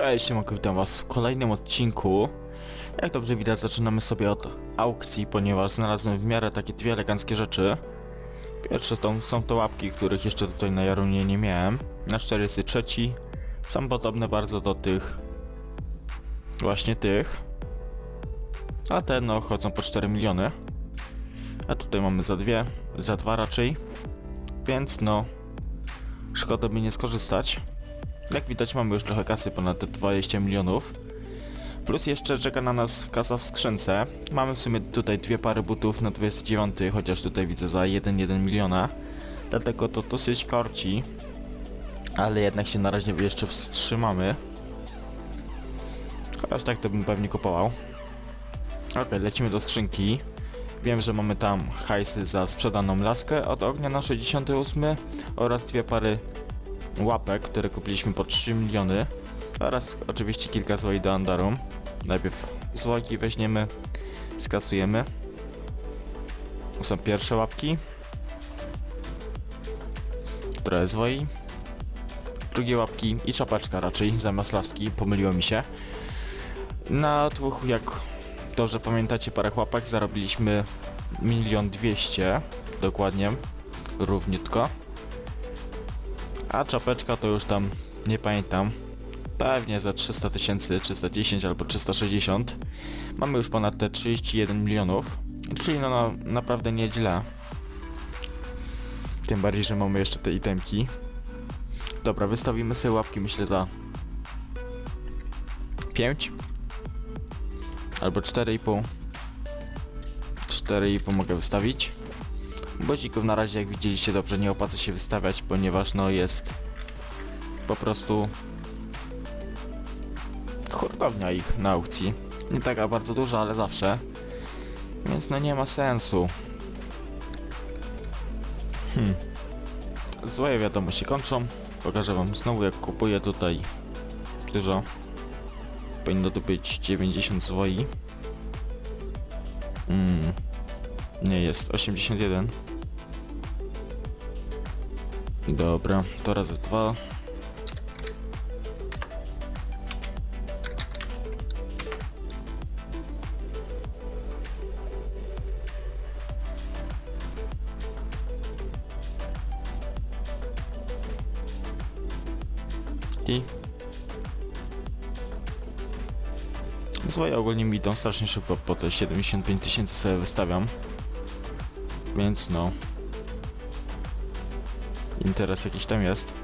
Cześć, mogę witam was w kolejnym odcinku. Jak dobrze widać, zaczynamy sobie od aukcji, ponieważ znalazłem w miarę takie dwie eleganckie rzeczy. Pierwsze to, są to łapki, których jeszcze tutaj na Jarunie nie miałem. Na 43 są podobne bardzo do tych właśnie tych. A te no chodzą po 4 miliony. A tutaj mamy za dwie, za dwa raczej. Więc no, szkoda by nie skorzystać. Jak widać mamy już trochę kasy, ponad te 20 milionów. Plus jeszcze czeka na nas kasa w skrzynce. Mamy w sumie tutaj dwie pary butów na 29, chociaż tutaj widzę za 1,1 miliona. Dlatego to dosyć korci. Ale jednak się na razie jeszcze wstrzymamy. Aż tak to bym pewnie kupował. Ok, lecimy do skrzynki. Wiem, że mamy tam hajsy za sprzedaną laskę od ognia na 68 oraz dwie pary łapek, które kupiliśmy po 3 miliony oraz oczywiście kilka złoi do Andarum. Najpierw złoki weźmiemy, skasujemy. To są pierwsze łapki. Trochę zwoi. Drugie łapki i czapeczka raczej zamiast laski, pomyliło mi się. Na dwóch, jak dobrze pamiętacie, parę łapek zarobiliśmy milion dwieście dokładnie, równiutko. A czapeczka to już tam nie pamiętam. Pewnie za 300 tysięcy, 310 albo 360. Mamy już ponad te 31 milionów. Czyli no, no naprawdę nieźle. Tym bardziej, że mamy jeszcze te itemki. Dobra, wystawimy sobie łapki myślę za 5 albo 4,5 4,5 mogę wystawić Bozików na razie jak widzieliście dobrze nie opłaca się wystawiać, ponieważ no jest po prostu hurtownia ich na aukcji. Nie taka bardzo duża, ale zawsze. Więc no nie ma sensu. Hmm. Złe wiadomo się kończą. Pokażę wam znowu jak kupuję tutaj dużo. Powinno to być 90 zwoi. Hmm. Nie jest, 81. Dobra, to razy dwa. I Złoje ogólnie mi idą strasznie szybko, po te 75 tysięcy sobie wystawiam. Więc no. Interes jakiś tam jest.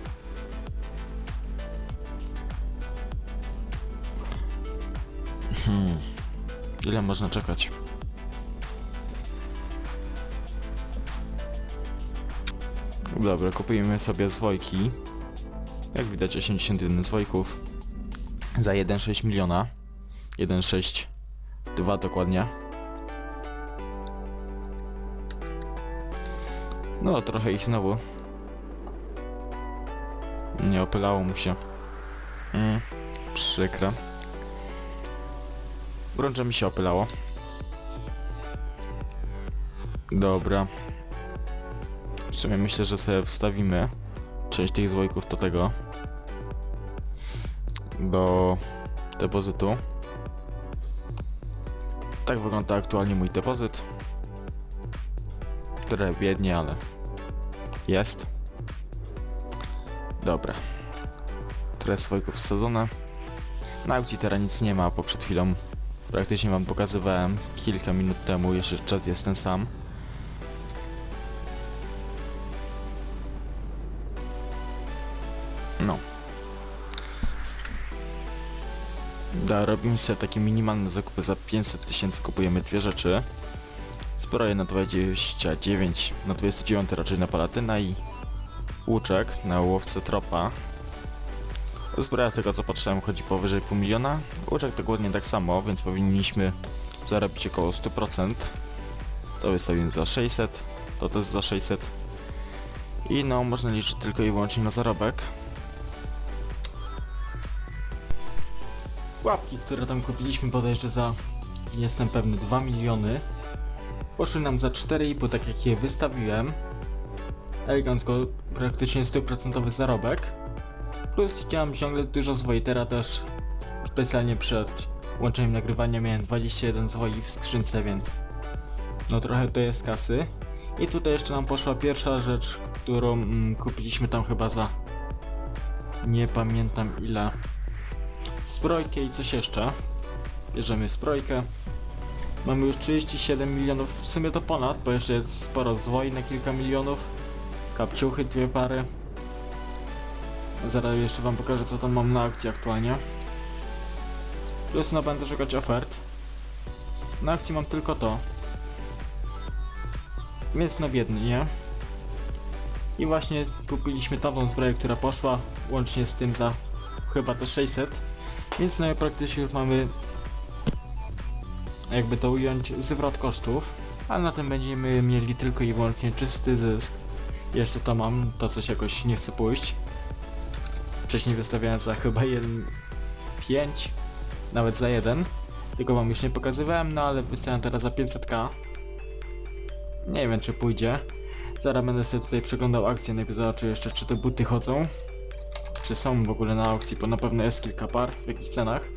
Hmm. Ile można czekać? Dobra, kupujemy sobie zwojki. Jak widać 81 zwojków za 1,6 miliona. 1,6 2 dokładnie. No, trochę ich znowu. Nie opylało mu się. Mm, przykro. Brącze mi się opylało. Dobra. W sumie myślę, że sobie wstawimy część tych złojków do tego. Do depozytu. Tak wygląda aktualnie mój depozyt. Trochę biednie, ale jest. Dobra. Trochę swojego wsadzone. Na aukcji teraz nic nie ma, bo przed chwilą praktycznie wam pokazywałem kilka minut temu, jeszcze czat jest ten sam. No. Da, robimy sobie takie minimalne zakupy za 500 tysięcy, kupujemy dwie rzeczy. Zbroję na 29, na 29 raczej na palatyna i łuczek na łowce tropa. Zbroja z tego co patrzyłem chodzi powyżej pół miliona. Łuczek dokładnie tak samo, więc powinniśmy zarobić około 100%. To wystawimy za 600, to też za 600. I no, można liczyć tylko i wyłącznie na zarobek. Łapki, które tam kupiliśmy bodajże za, jestem pewny, 2 miliony. Poszły nam za 4,5, tak jak je wystawiłem. Elegancko, praktycznie 100% zarobek. Plus chciałem ciągle dużo z Wojtera też specjalnie przed łączeniem nagrywania miałem 21 zwoi w skrzynce, więc no trochę to jest kasy. I tutaj jeszcze nam poszła pierwsza rzecz, którą mm, kupiliśmy tam chyba za nie pamiętam ile. Zbrojkę i coś jeszcze. Bierzemy zbrojkę. Mamy już 37 milionów, w sumie to ponad, bo jeszcze jest sporo zwoi na kilka milionów. Kapciuchy, dwie pary. Zaraz jeszcze wam pokażę co tam mam na akcji aktualnie. Plus no będę szukać ofert. Na akcji mam tylko to. Więc no biednie. I właśnie kupiliśmy tamtą zbroję, która poszła, łącznie z tym za chyba te 600. Więc no i praktycznie już mamy, jakby to ująć, zwrot kosztów. A na tym będziemy mieli tylko i wyłącznie czysty zysk. Jeszcze to mam, to coś jakoś nie chce pójść. Wcześniej wystawiałem za chyba 1,5, nawet za 1. Tylko wam już nie pokazywałem, no ale wystawiam teraz za 500k. Nie wiem czy pójdzie. Zaraz będę sobie tutaj przeglądał akcję, najpierw zobaczę jeszcze czy te buty chodzą. Czy są w ogóle na aukcji, bo na pewno jest kilka par, w jakich cenach.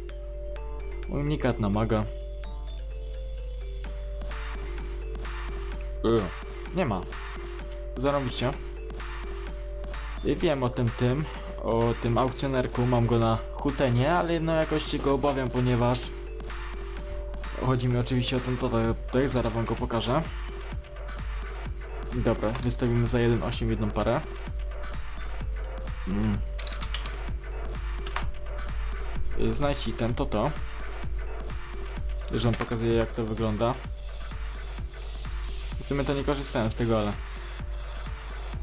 Unikat na maga. Yy, nie ma. Zarobicie. Wiem o tym tym, o tym aukcjonerku, mam go na hutenie, ale jedno jakoś się go obawiam, ponieważ chodzi mi oczywiście o ten tutaj, zaraz wam go pokażę. Dobra, wystawimy za 1,8 jedną parę. Mm. Znajdź ten to to. Już wam pokazuję jak to wygląda. W sumie to nie korzystałem z tego, ale...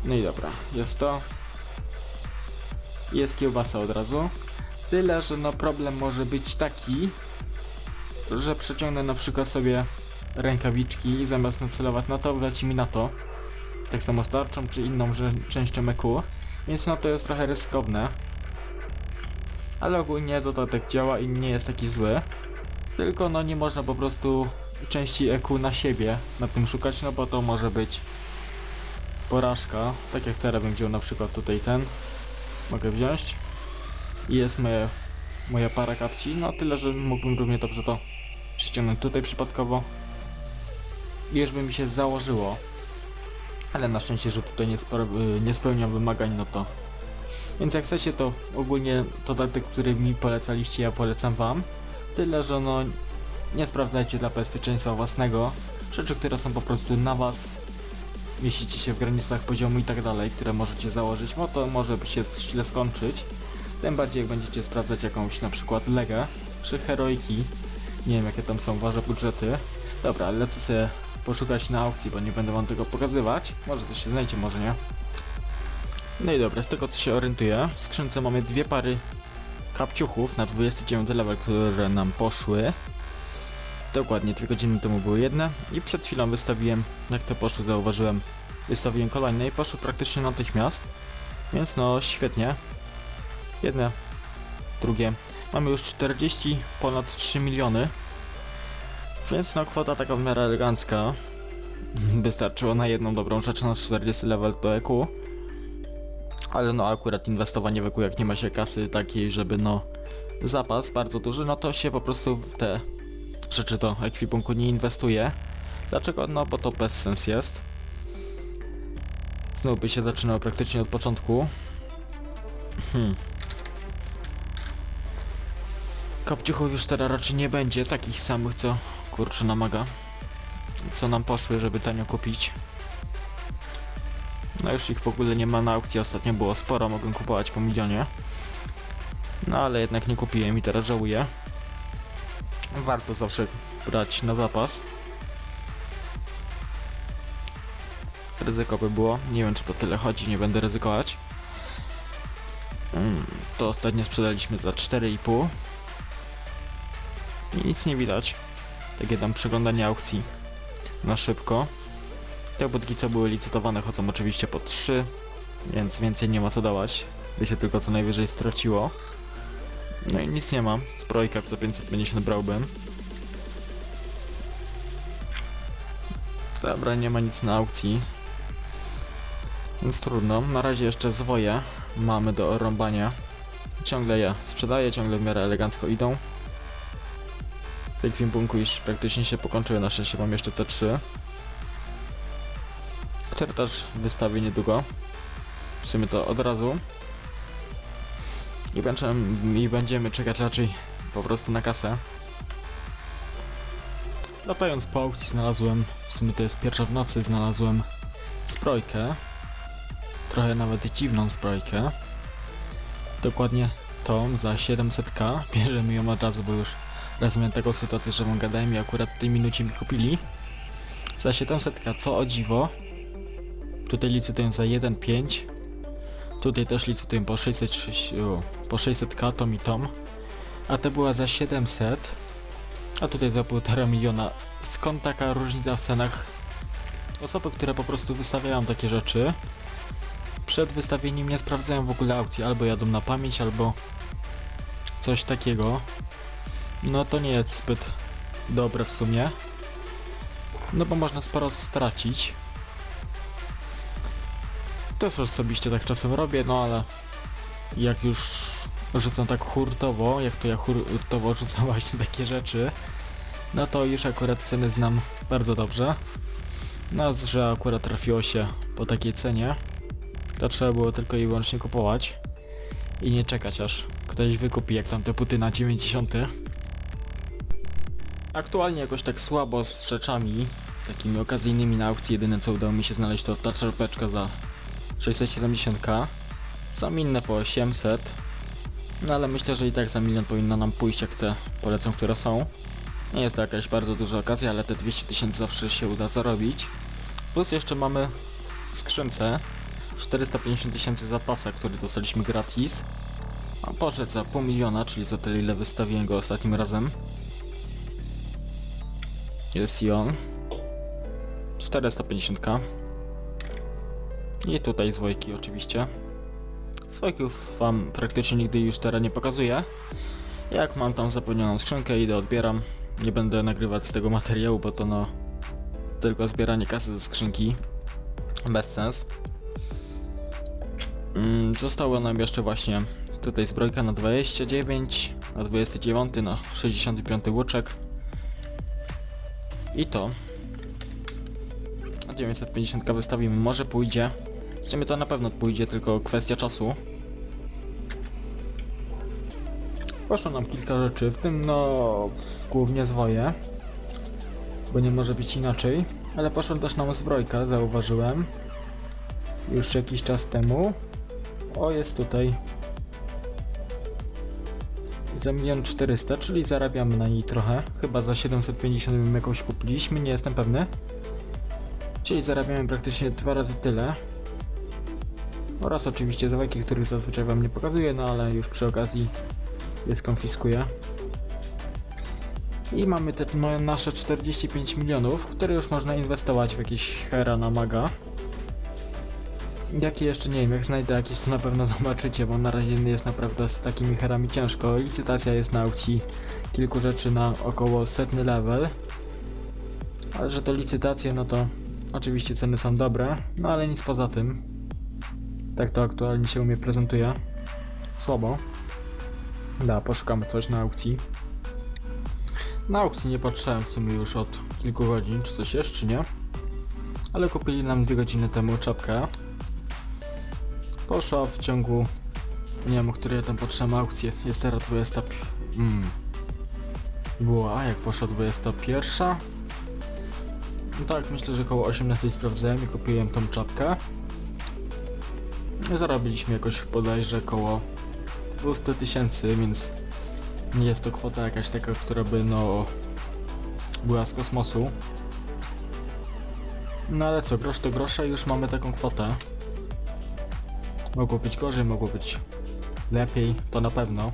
No i dobra, jest to. Jest kiełbasa od razu. Tyle, że no problem może być taki, że przeciągnę na przykład sobie rękawiczki i zamiast nacelować na to, wleci mi na to. Tak samo z tarczą czy inną częścią EQ. Więc no to jest trochę ryzykowne. Ale ogólnie dodatek działa i nie jest taki zły. Tylko no nie można po prostu części EQ na siebie na tym szukać, no bo to może być porażka. Tak jak teraz bym wziął na przykład tutaj ten. Mogę wziąć. I jest moje, moja para kapci. No tyle, że mógłbym równie dobrze to przyciągnąć tutaj przypadkowo. I już by mi się założyło. Ale na szczęście, że tutaj nie, spro- y, nie spełniam wymagań, no to... Więc jak chcecie, to ogólnie dodatek, który mi polecaliście, ja polecam wam. Tyle, że no nie sprawdzajcie dla bezpieczeństwa własnego rzeczy, które są po prostu na was. Mieścicie się w granicach poziomu i tak dalej, które możecie założyć, bo to może się źle skończyć. Tym bardziej jak będziecie sprawdzać jakąś na przykład legę czy heroiki. Nie wiem jakie tam są wasze budżety. Dobra, lecę sobie poszukać na aukcji, bo nie będę wam tego pokazywać. Może coś się znajdzie, może nie. No i dobra, z tego co się orientuję, w skrzynce mamy dwie pary kapciuchów na 29 level, które nam poszły. Dokładnie, dwie godziny temu były jedne i przed chwilą wystawiłem, jak to poszło, zauważyłem, wystawiłem kolejne i poszły praktycznie natychmiast. Więc no, świetnie. Jedne, drugie. Mamy już 40, ponad 3 miliony. Więc no, kwota taka w miarę elegancka. Wystarczyło na jedną dobrą rzecz, na 40 level do EQ. Ale no akurat inwestowanie w EQ, jak nie ma się kasy takiej, żeby no zapas bardzo duży, no to się po prostu w te rzeczy do ekwipunku nie inwestuje. Dlaczego? No bo to bez sens jest. Znowu by się zaczynał praktycznie od początku. Hmm. Kopciuchów już teraz raczej nie będzie, takich samych co kurczę namaga. Co nam poszły, żeby tanio kupić. No już ich w ogóle nie ma na aukcji, ostatnio było sporo, mogłem kupować po milionie. No ale jednak nie kupiłem i teraz żałuję. Warto zawsze brać na zapas. Ryzyko by było, nie wiem czy to tyle chodzi, nie będę ryzykować. Mm, to ostatnio sprzedaliśmy za 4,5. I nic nie widać. Takie tam przeglądanie aukcji na szybko. Te budki co były licytowane chodzą oczywiście po 3, więc więcej nie ma co dawać. By się tylko co najwyżej straciło. No i nic nie ma. Zbrojka za 550 brałbym. Dobra, nie ma nic na aukcji. Więc trudno. Na razie jeszcze zwoje mamy do rąbania. ciągle je sprzedaję, ciągle w miarę elegancko idą. Ekwipunku już praktycznie się pokończyły, na szczęście mam jeszcze te trzy. Które też wystawię niedługo. W sumie to od razu. I, będziemy, I będziemy czekać raczej po prostu na kasę. Latając po aukcji znalazłem, w sumie to jest pierwsza w nocy, znalazłem zbrojkę. Trochę nawet dziwną zbrojkę. Dokładnie tą za 700k. Bierzemy ją od razu, bo już raz miałem taką sytuację, że wam gadałem i akurat w tej minucie mi kupili. Za 700k, co o dziwo. Tutaj licytują za 1,5. Tutaj też licytują po 606, o, po 600k, tom i tom. A to była za 700. A tutaj za 1,5 miliona. Skąd taka różnica w cenach? Osoby, które po prostu wystawiają takie rzeczy, przed wystawieniem nie sprawdzają w ogóle aukcji, albo jadą na pamięć, albo coś takiego. No to nie jest zbyt dobre w sumie. No bo można sporo stracić. Też osobiście tak czasem robię, no ale jak już rzucam tak hurtowo, jak to ja hurtowo rzucam właśnie takie rzeczy, no to już akurat ceny znam bardzo dobrze. No, że akurat trafiło się po takiej cenie, to trzeba było tylko i wyłącznie kupować i nie czekać aż ktoś wykupi jak tam te puty na 90. Aktualnie jakoś tak słabo z rzeczami takimi okazyjnymi na aukcji jedyne co udało mi się znaleźć to ta czerpeczka za 670k. Są inne po 800. No ale myślę, że i tak za milion powinno nam pójść jak te polecą, które są. Nie jest to jakaś bardzo duża okazja, ale te 200 tysięcy zawsze się uda zarobić. Plus jeszcze mamy w skrzynce 450 tysięcy za pasa, który dostaliśmy gratis. A poszedł za pół miliona, czyli za tyle ile wystawiłem go ostatnim razem. Jest i on. 450k. I tutaj zwojki oczywiście. Zwojków wam praktycznie nigdy już teraz nie pokazuję. Jak mam tam zapełnioną skrzynkę, idę odbieram. Nie będę nagrywać z tego materiału, bo to no tylko zbieranie kasy ze skrzynki. Bez sens. Mm, zostało nam jeszcze właśnie tutaj zbrojka na 29, na 29, na 65 łuczek. I to. Na 950 wystawimy, może pójdzie. W sumie to na pewno pójdzie, tylko kwestia czasu. Poszło nam kilka rzeczy, w tym no głównie zwoje, bo nie może być inaczej. Ale poszła też nam zbrojka, zauważyłem. Już jakiś czas temu. O, jest tutaj. Za 1 400, czyli zarabiamy na niej trochę. Chyba za 750 bym jakąś kupiliśmy, nie jestem pewny. Czyli zarabiamy praktycznie dwa razy tyle. Oraz oczywiście zawajki, których zazwyczaj wam nie pokazuję, no ale już przy okazji je skonfiskuję. I mamy te nasze 45 milionów, które już można inwestować w jakieś hera na maga. Jakie jeszcze nie wiem, jak znajdę jakieś to na pewno zobaczycie, bo na razie jest naprawdę z takimi herami ciężko. Licytacja jest na aukcji kilku rzeczy na około setny level. Ale że to licytacje, no to oczywiście ceny są dobre, no ale nic poza tym. Tak to aktualnie się u mnie prezentuje. Słabo. Da, poszukamy coś na aukcji. Na aukcji nie patrzyłem w sumie już od kilku godzin, czy coś jest, czy nie. Ale kupili nam dwie godziny temu czapkę. Poszła w ciągu... Nie wiem, o której ja tam patrzyłem aukcję. Jest teraz 20... Mm. Była, jak poszła 21? No tak, myślę, że około 18 sprawdzałem i kupiłem tą czapkę. Zarobiliśmy jakoś bodajże około 200 tysięcy, więc nie jest to kwota jakaś taka, która by no była z kosmosu. No ale co, grosz to grosza i już mamy taką kwotę. Mogło być gorzej, mogło być lepiej, to na pewno.